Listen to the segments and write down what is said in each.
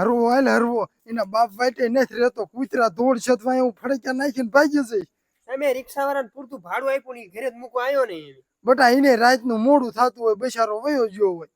હરવો હાલ હરવો એના બાપ વાટે નથી રહેતો. કૂતરા દોડ છે તો હું ફડક્યા નાખીને ભાગી જઈશ. તમે રિક્ષા વાળાને પૂરતું ભાડું આપ્યું ને ઘરે મૂકવા આવ્યો ને બટા એને રાતનું મોડું થતું હોય બિચારો વયો ગયો હોય.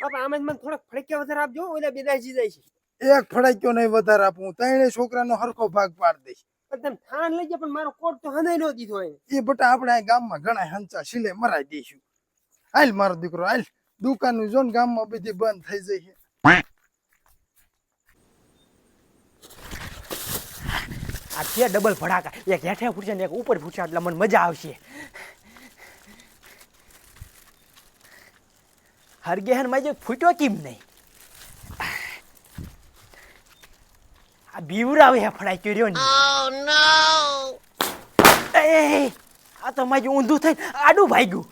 બાપા આમ જ મને થોડાક ફડક્યા વધારે આપજો ઓલા બેદાજી જાય છે. એક ફડાક્યો નહીં વધારે આપું ત્રણે છોકરાનો હરખો ભાગ પાડી દઈશ. તમે થાન લઈ ગયા પણ મારો કોટ તો હંધાઈ નો દીધો એ બટા આપણે આ ગામમાં ઘણા હંચા સિલે મરાઈ દઈશું. હાલ મારો દીકરો હાલ. દુકાન ને ગામમાં બધી બંધ થઈ જઈ છે. આ છે ડબલ ભડાકા. એક હેઠે ફૂટશે ને એક ઉપર ફૂટશે એટલે મને મજા આવશે. હરગેહનમાં જે ફૂટ્યો કેમ નહીં? આ બીવરાવે હે ફડાઈ કર્યો ને. એ આ તો માજે ઊંધું થઈ આડું ભાગ્યું.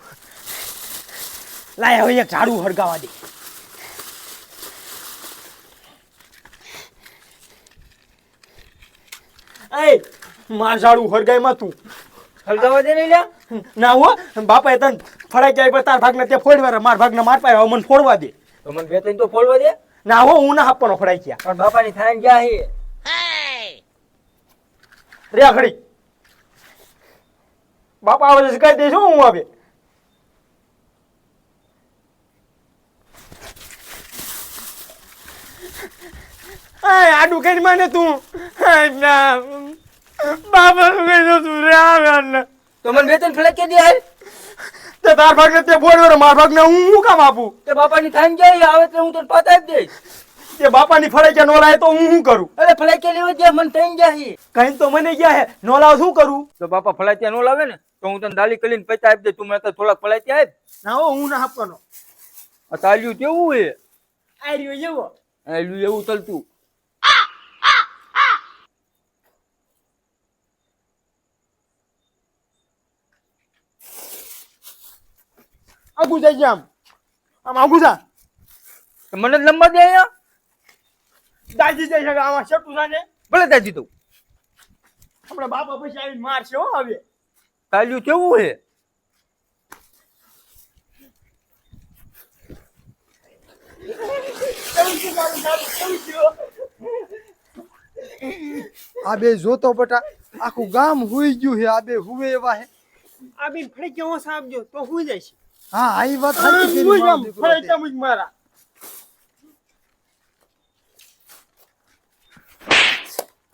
લાય હવે એક ઝાડું હળગાવા દે. એ માર ઝાડુ હળગાયમાં તું હલગાવા દે ને લ્યા. ના હો બાપાએ તને ફડાઈ જાય તાર ભાગને ત્યાં ફોડવા માર ભાગને માર પાય હવે મને ફોડવા દે. મને બે ત્રણ તો ફોડવા દે. ના હો હું ના આપવાનો ફડાઈ ગયા. પણ બાપાની થાય ગયા હે. રે ઘડી. બાપા આવે છે કઈ દઈશું હું આવે. આડું કઈ માને તું. ના. બાપા શું તું રે આવે તો મને બે ત્રણ ફડક્યા દે હાલ. તે તાર ભાગને તે ફોડ્યો માર ભાગને હું હું કામ આપું? તે બાપાની થાન ગયા આવે તો હું તને પતા જ દઈશ. તે બાપાની ફડાઈ ગયા તો હું શું કરું? અરે ફડક્યા લેવા દે મને થાન ગયા હે. કઈ તો મને ગયા હે. નો લાવ શું કરું? તો બાપા ફલાત્યા નો લાવે ને તો હું તને દાલી કલીને પૈસા આપી દે તું મને તો થોડાક ફલાત્યા આપ. ના હો હું ના આપવાનો. આ તાલ્યું કેવું હે? આ રહ્યો જેવો આલ્યું એવું ચાલતું. આગું જાય છે આમ. આમ જા. મને નંબર લંબા દે અહીંયા. દાજી જાય શકે આમાં શેટું જાને ભલે દાજી તું આપણે બાપા પછી આવીને મારશે હો હવે. તાલ્યું કેવું છે? આ બે જોતો બટા આખું ગામ હુઈ ગયું છે આ બે હુવે એવા હે આ બેન ફડક્યા ઓછા આપજો તો હુઈ જાય છે હા આ ઈ વાત સાચી કરી મારો દીકરો ફરાઈ તે. મુજ મારા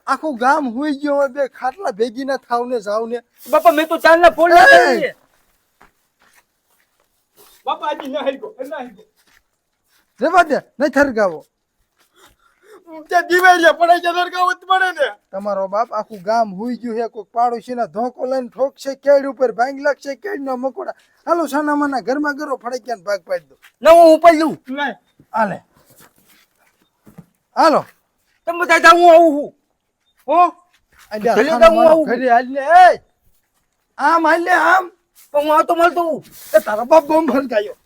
આખું ગામ હુઈ ગયો હોય બે ખાટલા ભેગી ના થાવ ને જાવ ને બાપા મેં તો એ! નાખ્યા છે. બાપા હજી ના હેગો ના હેગો રેવા દે નહીં થરગાવો તે પડાઈ પડે ને. તમારો બાપ આખું ગામ હુઈ ગયું હે કોઈ પાડોશી ના ધોકો લઈને ઠોકશે કેડ ઉપર ભાંગ લાગશે કેડ નો મકોડા. હાલો સાના માના ઘરમાં ગરો ગયા ભાગ પાડી દો. ના હું ઉપર લઉં. હાલે. હાલો. તમે બધા હું આવું છું. હો? જાઉં માના આવું. ઘરે હાલને એ! આમ હાલને આમ. પણ હું આવતો મળતો હું તારો બાપ બોમ્બ ફરગાયો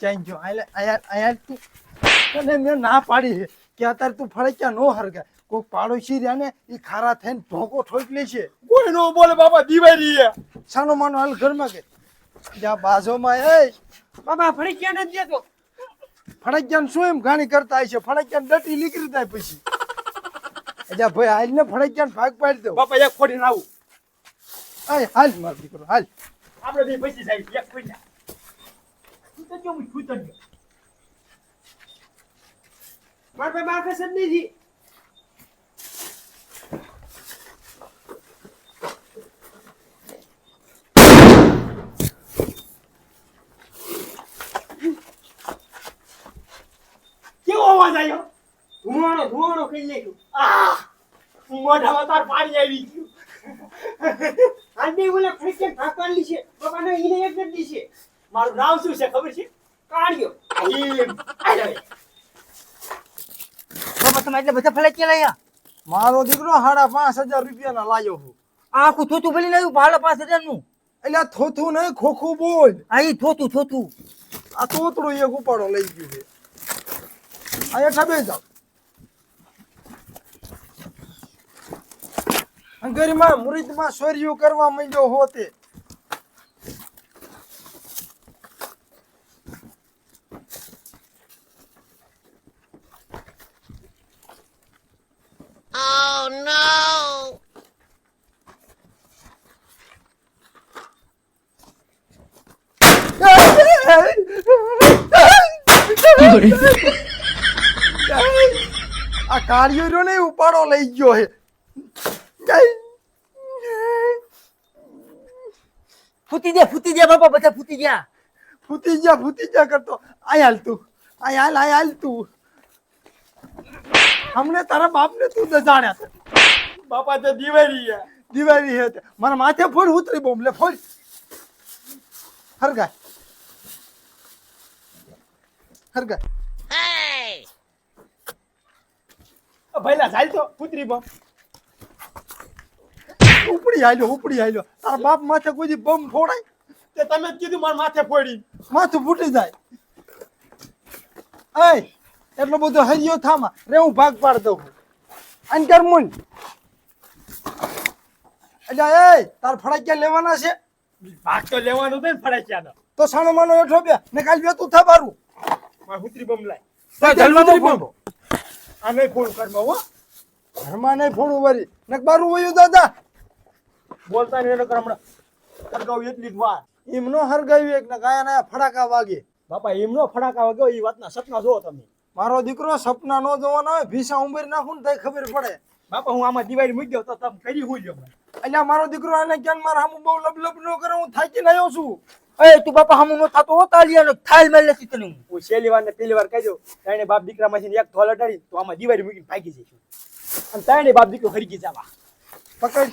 ક્યાંય જો તને મેં ના પાડી છે કે અત્યારે તું ફડક્યા નો હરગાય કોઈ પાડોશી રહ્યા ને એ ખારા થઈને ઢોકો ઠોકલે છે. કોઈ નો બોલે બાપા દિવાળી હે. સાનો માનો હાલ ઘરમાં કે જ્યાં બાજુમાં એ બાપા ફડક્યા નથી દેતો. ફડક્યાને શું એમ ઘાણી કરતા છે? ફડક્યાને ડટી નીકળી જાય પછી. અજા ભાઈ હાલ ને ફડક્યાને ભાગ પાડી દો. બાપા એક ખોડીને આવું. હાલ મારો દીકરો હાલ. આપણે બે પૈસા જાય એક પૈસા કેમ છૂટ જ મારા ભાઈ બાર કસર નહીં જી. કેવો અવાજ આવ્યો ધુવાણો ધુવાણો કરી નાખ્યું. આ મોઢામાં તાર પાણી આવી ગયું. આજ બે ઓલા ફડક્યા ભાગ પાડલી છે. બાપા, ને, એને એક જ દી છે. મારું નામ શું છે ખબર છે? કાળિયો. બાપા તમે એટલે બધા ફલાત્યા લાયા મારો દીકરો સાડા પાંચ હજાર રૂપિયાના લાયો હું. આખું થોતું ભલી લાવ્યું ભાડા પાંચ હજારનું એટલે થોથું નહીં ખોખું બોલ. આ ઈ થોતું થોતું આ તોતરો એક ઉપાડો લઈ ગયું છે. આ હેઠા બે જાવ ગરીમાં મુરીદમાં સોર્યું કરવા માંડ્યો હોતે. આ કાળિયો રહ્યો ને ઉપાડો લઈ ગયો હે. ફૂટી જા ફૂટી જા બાપા બધા ફૂટી ગયા. ફૂટી જા ફૂટી જા કરતો. આય હાલ તું. આય હાલ આય હાલ તું. હમણે તારા બાપને તું દજાણ્યા છે બાપા તે દિવાળી ગયા દિવાળી હે મારા માથે ફોડ ઉતરી બોમ લે ફોડ. હરગાય. હરગાય ભઈલા ચાલ તો પુત્રી બમ. ઉપડી હાલ્યો ઉપડી હાલ્યો. તારા બાપ માથે કોઈ બમ ફોડાય? તે તમે જ કીધું મારા માથે ફોડી. માથું ફૂટી જાય. એય એટલો બધો હરિયો થામા. રે હું ભાગ પાડ દઉં. અંકર મુન. એટલે એ તાર ફડાક્યા લેવાના છે? ભાગ તો લેવાનું છે ને ફડાક્યાનો તો સાનો માનો એઠો બે. ને કાલ બે તું થા બારું. મારા બમ લાય. તો જલ્દી આ નહીં ફોન કરમાં હો. ઘરમાં નહીં ફોડું વરી. ને બારું વયું દાદા. બોલતા નહીં નકર હમણાં. અગાઉ એટલી જ વાર. એમ નો એક ને ગાયા ના ફડાકા વાગે. બાપા એમનો ફડાકા વાગ્યો એ વાતના સપના જો તમે. મારો દીકરો સપના નો જોવાના હોય ભીસા ઉંબરી નાખું ને તઈ ખબર પડે. બાપા હું આમાં દિવાળી મૂકી ગયો તો તમે કરી હું જો અલ્યા મારો દીકરો આને ક્યાં મારા હું બહુ લબ લબ નો કરે હું થાકીને આવ્યો છું. એ તું બાપા હમુ નો થાતો હો તાલિયાનો થાલ મેલ નથી તને હું. છેલ્લી વાર ને પેલી વાર કહેજો તાણે બાપ દીકરા માંથી એક થોલ અટાડી તો આમાં દિવાળી મૂકીને ભાગી જઈશું. અને તાણે બાપ દીકરો હરગી જાવા. પકડ.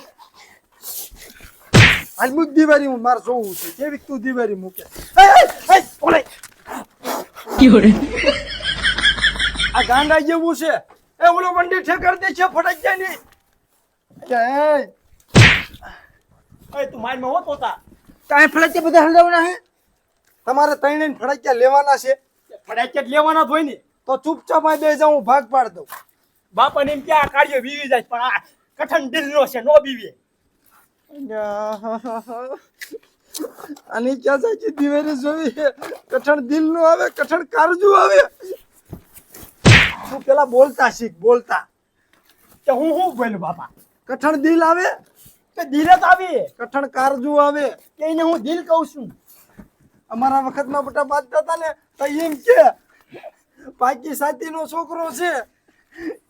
હાલ મૂક દિવાળી હું મારે જોવું છે. કેવી તું દિવાળી મૂકે. એ, એ, એ, ઓલે. આ ગાંડા જેવું છે. એ ઓલો વંડી ઠેકર દે છે ફટાક જાય નહીં એ, એ તું મારમાં હો તોતા. તાય ફળે બધા હલવાના હે? તમારે ત્રણે ફટાક્યા લેવાના છે. ફડાક્યા જ લેવાના હોય ને. તો ચૂપચાપ આ બે જાઉં ભાગ પાડ દઉં. બાપાને એમ ક્યાં કાર્ય બીવી જાય પણ આ કઠણ દિલ નો છે નો બીવે. અને ક્યાં સાચી દિવેરે જોવી કઠણ દિલનું આવે કઠણ કારજુ આવે. તું પેલા બોલતા શીખ બોલતા. કે હું હું બોલું બાપા? કઠણ દિલ આવે? કે ધીરજ આવી. કઠણ કારજુ આવે. કે એને હું દિલ કહું છું. અમારા વખતમાં બટા બાંધતા હતા ને તો એમ કે પાકી સાતી નો છોકરો છે.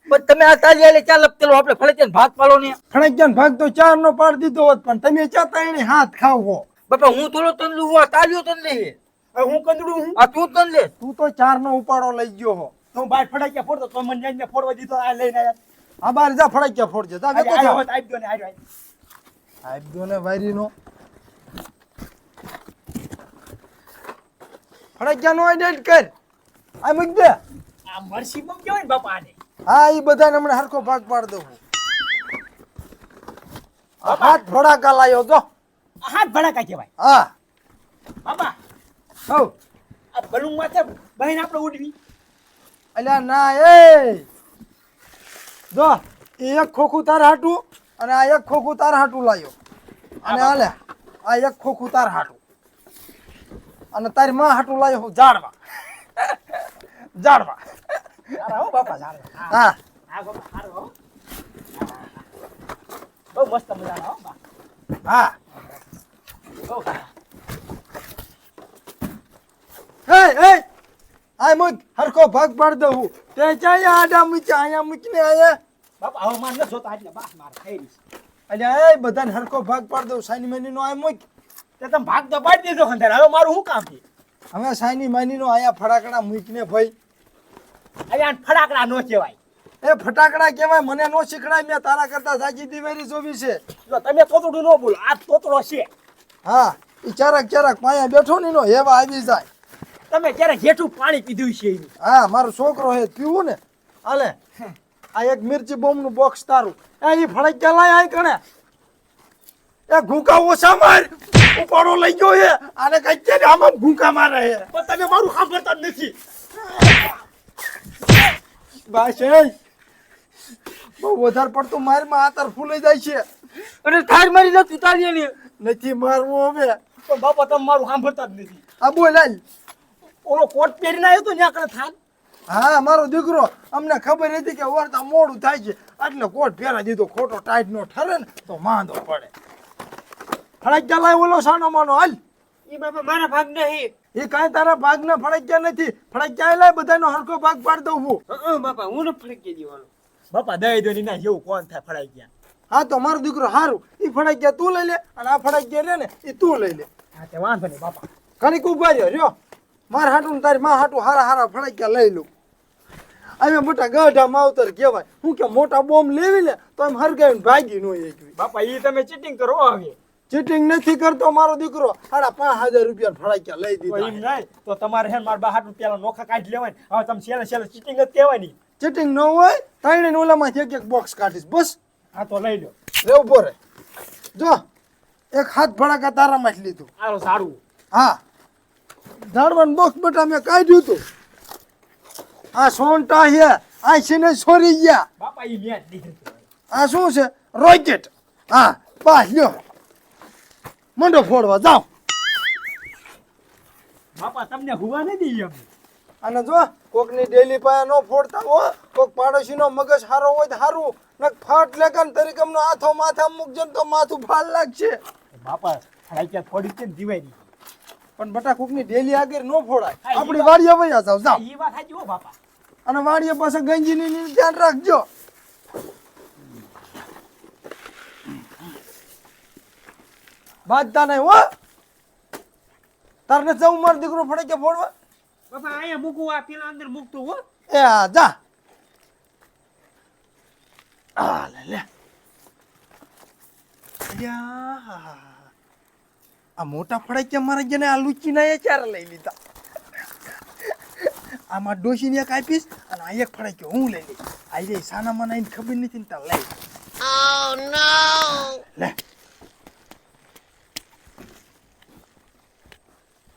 પણ તમે આ તાલિયા લે ચાલ પેલો આપણે ફળે ભાગ પાલો ને ફણક્યાન ભાગ તો ચાર નો પાડ દીધો હોત પણ તમે ચાતા એને હાથ ખાવો? બાપા હું થોડો તંદુ હું તાલિયો તન લે હું કંદડું હું? આ તું તન લે. તું તો ચાર નો ઉપાડો લઈ ગયો હો. તો હું બહાર ફડાક્યા ફોડતો તો મને જઈને ફોડવા દીધો આ લઈને આવ્યા. આ બાર જા ફડાક્યા ફોડજે. જા વેતો જા. આપી ને આવ્યો આપી દો ને વાયરીનો એડિટ કર. આ મૂક દે. આ મરસી બમ કહેવાય ને બાપા હા એ બધાને હમણાં હરખો ભાગ પાડ દઉં હાથ ભડાકા લાયો જો. આ હાથ ભડાકા કહેવાય. હા. બાપા હો આ બલૂન માથે બહેન આપણે ઉડવી. અલ્યા ના એ. જો એક ખોખું તાર હાટું. અને આ એક ખોખું તાર હાટું લાયો. અને આલે આ એક ખોખું તાર હાટું. અને તારી માં હાટું લાયો હું જાડવા. જાડવા. હો બહુ મસ્ત મજાના હા હે. હે આ મુક હરખો ભાગ પાડ દઉં ત્યાં તે ચાયા આડા મૂકી અહીંયા મૂકીને આયા. બાપા હવે માર ન જોતા એટલે બા માર થઈ રહી અલ્યા એ બધાને હરખો ભાગ પાડ દઉં સાની મની નો આ મૂક. તે તમે ભાગ તો પાડી દીધો ખંડેર. હવે મારું શું કામ છે? હવે સાની માની નો આયા ફટાકડા મૂકીને ભાઈ. અહીંયા ફટાકડા નો કહેવાય. એ ફટાકડા કહેવાય મને નો શીખડાય મેં તારા કરતા સાચી દિવેરી જોવી છે. જો તમે તોતડું ન બોલો આ તોતડો છે. હા એ ચારક ચારક પાયા બેઠો ને નો હેવા આવી જાય. તમે ક્યારે હેઠું પાણી પીધું છે હા મારો છોકરો હે પીવું ને? હાલે. આ એક મિર્ચી બોમ્બનું બોક્સ તારું. એ ફળક લાય આય કણે. એ ઘૂંકા ઓછા માર. ઉપાડો લઈ ગયો હે. આને કઈ કે આમાં ઘૂંકા મારે હે. પણ તમે મારું સાંભળતા જ નથી. બસ એ બહુ વધારે પડતું મારમાં આતર ફૂલાઈ જાય છે. અને થાર મારી લો તું એની. ને નથી મારવું હવે. પણ બાપા તમે મારું સાંભળતા જ નથી. આ બોલ ઓલો કોટ પહેરીને આવ્યો તો ત્યાં કણે થાન હા મારો દીકરો. અમને ખબર હતી કે વર્તા મોડું થાય છે. એટલે કોટ ફેરા દીધો ખોટો ટાઈટ નો ઠરે ને તો માંદો પડે. ફળક લાય ઓલો સાનો માનો હાલ. ઈ બાપા મારા ભાગ નહીં. એ કાંઈ તારા ભાગ ના ફળજ્યા નથી. ફળજ્યા લાય બધાનો હરખો ભાગ પાડ દઉં હું. બાપા હું ન ફળજ્યા દેવાનો. બાપા દઈ દો ના જેવું કોણ થાય ફળાઈ ગયા હા તો મારો દીકરો હારું. એ ફળક્યા તું લઈ લે અને આ ફળક્યા રે ને એ તું લઈ લે. હા તે વાંધો નહીં બાપા. ઘડીક ઊભા રહ્યો રહ્યો. મારા હાટું ને તારી મા હાટું હારા હારા ફળક્યા લઈ લઉં. અમે મોટા ગાઢા માવતર કહેવાય. હું કે મોટા બોમ્બ લેવી લે તો એમ હરગાવીને ભાગી નો એકવી. બાપા ઈ તમે ચીટિંગ કરો હવે. ચીટિંગ નથી કરતો મારો દીકરો. સાડા પાંચ હજાર રૂપિયા ફળાક્યા લઈ દીધા. એમ નહીં તો તમારે હે મારા બહાર રૂપિયા નોખા કાઢી લેવાય હવે તમે છેલ્લે છેલ્લે ચીટિંગ જ કહેવાય નહીં ચીટિંગ ન હોય તાઈને ઓલામાં એક એક બોક્સ કાઢીશ. બસ. હા તો લઈ લો રે ઊભો રે જો એક હાથ ફળાકા તારામાં જ લીધું. સારું. હા. ઝાડવાનું બોક્સ બટા મેં કાઢ્યું તું આ સોંટા છે આ છે સોરી ગયા? બાપા ઈ મેં દીધું આ શું છે? રોકેટ. હા પા લ્યો. મંડો ફોડવા જાઓ. બાપા તમને હુવા નહીં દઈએ અમે. અને જો કોકની ડેલી પાસે ન ફોડતા હો કોક પાડોશીનો મગજ સારો હોય તો સારું. ને ફાટ લેકન તરીકમનો હાથો માથા મૂકજો તો માથું ફાલ લાગશે. બાપા ફળાઈ ગયા ફોડી કેમ દીવાય નહીં. પણ બટા કોકની ડેલી આગળ નો ફોડાય. આપણી વાડીએ વયા જાવ જાઓ. ઈ વાત સાચી હો બાપા. અને વાડીએ પાસે ગંજીની ની ધ્યાન રાખજો. બાજતા નહીં હો. તારને જવું મારો દીકરો ફડે કે ફોડવા? બાપા અહીંયા મૂકવું આ પેલા અંદર મૂકતું હો. એ હા જા. આ લે લે. અલ્યા. આ મોટા ફડાક્યા મારા જેને આ લુચીના એ ચાર લઈ લીધા. આમાં ડોશીને એક આપીશ અને આ એક ફડાક્યો હું લઈ લઈશ. આ રે સાના મને ખબર નથી ને તાર લઈ. લે.